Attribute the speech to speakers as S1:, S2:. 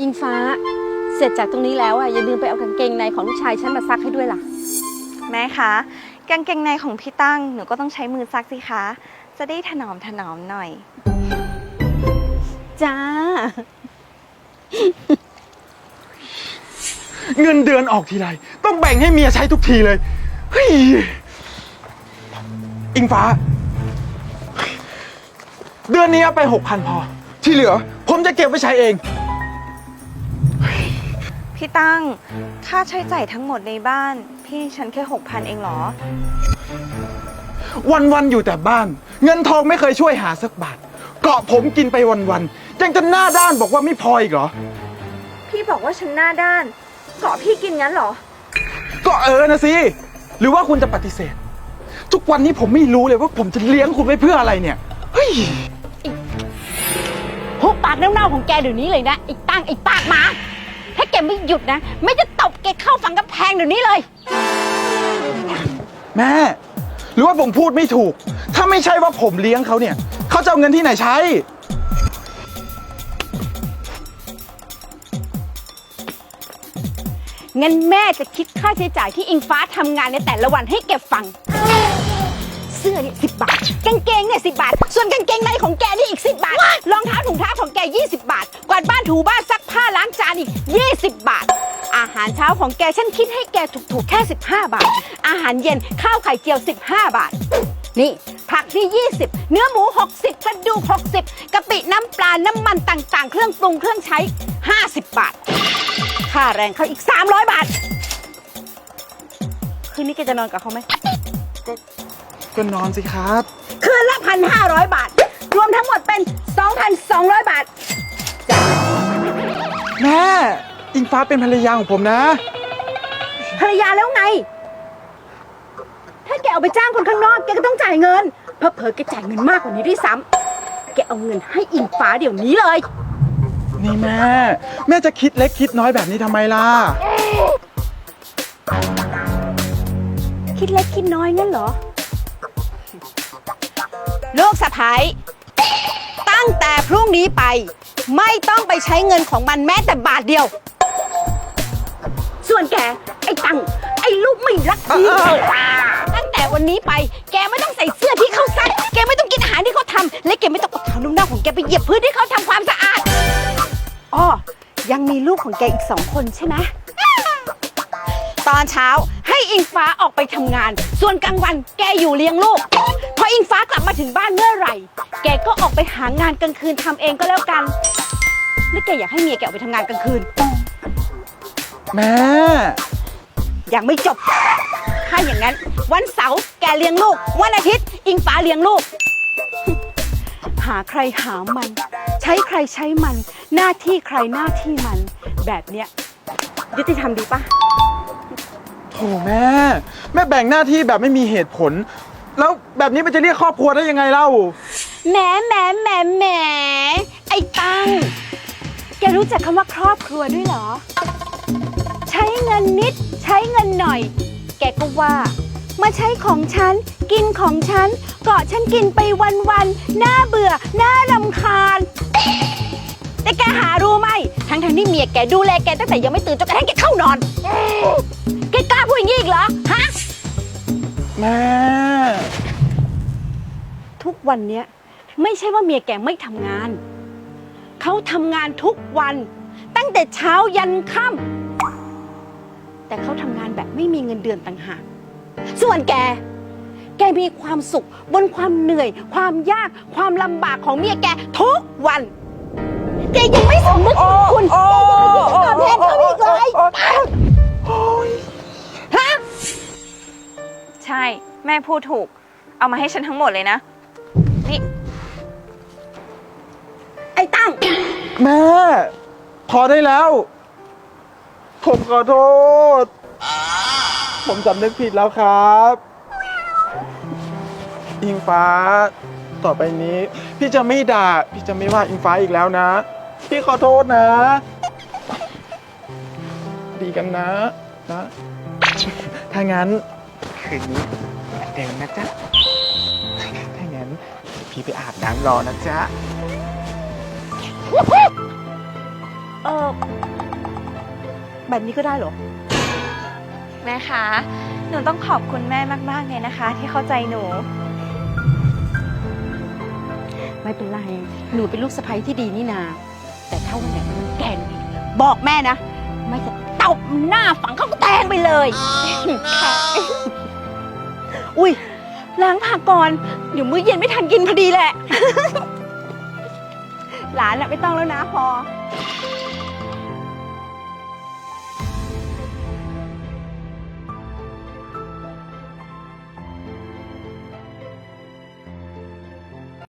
S1: อิงฟ้า เสร็จจากตรงนี้แล้วอะอย่าลืมไปเอากางเกงในของลูกชายฉันมาซักให้ด้วยล่ะ
S2: แม่คะกางเกงในของพี่ตั้งหนูก็ต้องใช้มือซักสิคะ จะได้ถนอมถนอมหน่อย
S1: จ้า
S3: เงินเดือนออกทีไร ต้องแบ่งให้เมียใช้ทุกทีเลยเฮ้ยอิงฟ้า เดือนนี้เอาไปหกพันพอ ที่เหลือ ผมจะเก็บไว้ใช้เอง
S2: พี่ตั้ง ค่าใช้จ่ายทั้งหมดในบ้าน พี่ฉันแค่หกพันเองเหรอ
S3: วันวันๆอยู่แต่บ้าน เงินทองไม่เคยช่วยหาสักบาท เกาะผมกินไปวันวันๆยังจะหน้าด้านบอกว่าไม่พออีกเหรอ
S2: พี่บอกว่าฉันหน้าด้าน เกาะพี่กินงั้นเหรอ
S3: ก็เออนะสิ หรือว่าคุณจะปฏิเสธ ทุกวันนี้ผมไม่รู้เลยว่าผมจะเลี้ยงคุณไว้เพื่ออะไรเนี่ย เฮ้ย
S1: หุบปากเน่าๆของแกเดี๋ยวนี้เลยนะไอ้ตั้งไอ้ปากหมา ถ้าแกไม่หยุดนะไม่จะตบแกเข้าฝังกำแพงเดี๋ยวนี้เลย
S3: แม่ หรือว่าผมพูดไม่ถูก ถ้าไม่ใช่ว่าผมเลี้ยงเขาเนี่ย เขาจะเอาเงินที่ไหนใช้
S1: งั้นแม่จะคิดค่าใช้จ่ายที่อิงฟ้าทำงานในแต่ละวันให้แกฟัง เสื้อเนี่ยสิบาท กางเกงเนี่ยสิบาท ส่วนกางเกงในของแกนี่อีกสิบาท รองเท้าถุงเท้าของแก20บาท กวาดบ้านถูบ้านซักผ้าล้าง จานอีก 20 บาท อาหารเช้าของแกฉันคิดให้แกถูกๆแค่ 15 บาท อาหารเย็นข้าวไข่เจียว 15 บาท นี่ผักที่ 20 เนื้อหมู 60กระดูก60กะปิน้ำปลา น้ำมันต่างๆ เครื่องปรุงเครื่องใช้ 50 บาท ค่าแรงเขาอีก 300 บาท คืนนี้แกจะนอนกับเขาไหม
S3: ก็ก็นอนสิครับ
S1: คืนละพันห้าร้อยบาท รวมทั้งหมดเป็น
S3: ฟ้าเป็นภรรยาของผมนะ
S1: ภรรยาแล้วไง ถ้าแกเอาไปจ้างคนข้างนอก แกก็ต้องจ่ายเงิน เพิ่เผลอๆแกจ่ายเงินมากกว่านี้ด้วยซ้ำแกเอาเงินให้อิงฟ้าเดี๋ยวนี้เลย
S3: นี่แม่ แม่จะคิดเล็กคิดน้อยแบบนี้ทำไมล่ะ
S1: คิดเล็กคิดน้อยงั้นเหรอ ลูกสะพ้ายตั้งแต่พรุ่งนี้ไป ไม่ต้องไปใช้เงินของมันแม้แต่บาทเดียว ส่วนแก ไอ้ตัง ไอ้ลูกไม่รักดี
S3: เอ้ย
S1: ตั้งแต่วันนี้ไป แกไม่ต้องใส่เสื้อที่เขาซัก แกไม่ต้องกินอาหารที่เขาทำและแกไม่ต้องเอาเท้านุ่มหน้าของแกไปเหยียบพื้นที่เขาทำความสะอาดอ้อยังมีลูกของแกอีกสองคนใช่ไหมตอนเช้าให้อิงฟ้าออกไปทำงาน ส่วนกลางวันแกอยู่เลี้ยงลูก พออิงฟ้ากลับมาถึงบ้านเมื่อไหร่ แกก็ออกไปหางานกลางคืนทำเองก็แล้วกันหรือแกอยากให้เมียแกออกไปทำงานกลางคืน
S3: แม่
S1: ยังไม่จบ ถ้าอย่างนั้น วันเสาร์แกเลี้ยงลูก วันอาทิตย์ อิงฟ้าเลี้ยงลูก หาใครหามัน ใช้ใครใช้มัน หน้าที่ใครหน้าที่มัน แบบเนี้ยยุติธรรมดีปะ
S3: โถแม่ แม่แบ่งหน้าที่แบบไม่มีเหตุผล แล้วแบบนี้มันจะเรียกครอบครัวได้ยังไงเล่า
S1: แหมแหมแหมแหมไอ้ตังแกรู้จักคำว่าครอบครัวด้วยเหรอใช้เงิ นนิด ใช้เงินหน่อย แกก็ว่า มาใช้ของฉัน กินของฉันเกาะฉันกินไปวันๆน่าเบื่อน่ารำคาญ แต่แกหารู้ไหมทั้งทงๆที่เมียแกดูแลแกตั้งแต่ยังไม่ตื่นจนกระทั่งแกเข้านอนแกกล้าพูดอย่างนี้อีกเหรอฮะ
S3: แม่
S1: ทุกวันเนี้ยไม่ใช่ว่าเมียแกไม่ทำงาน เขาทำงานทุกวัน ตั้งแต่เช้ายันค่ำ แต่เขาทำงานแบบไม่มีเงินเดือนต่างหาก ส่วนแก แกมีความสุขบนความเหนื่อย ความยาก ความลำบากของเมียแกทุกวัน แกยังไม่สำนึกบุญคุณ แกยังไม่คิดจะตอบแทนเขาอีกเลยฮะ
S2: ใช่แม่พูดถูก เอามาให้ฉันทั้งหมดเลยนะ นี่
S1: ไอ้ตั้ง
S3: แม่ พอได้แล้ว ผมขอโทษ ผมสำนึกผิดแล้วครับอิงฟ้า ต่อไปนี้ พี่จะไม่ด่า พี่จะไม่ว่าอิงฟ้าอีกแล้วนะ พี่ขอโทษนะ ดีกันนะนะ ถ้างั้น คืนนี้เดิมนะจ๊ะ ถ้างั้น พี่ไปอาบน้ำรอนะจ๊ะ
S1: แบบนี้ก็ได้เหรอ
S2: แม่คะ หนูต้องขอบคุณแม่มากๆเลยนะคะ ที่เข้าใจหนู
S1: ไม่เป็นไร หนูเป็นลูกสะใภ้ที่ดีนี่นา แต่ถ้าวันไหนมันแกนบอกแม่นะ ไม่จะตบหน้าฝังเข้ากระแตงไปเลย อุ้ยล้างผักก่อน เดี๋ยวมื้อเย็นไม่ทันกินพอดีแหละ หลานอะไม่ต้องแล้วนะพอ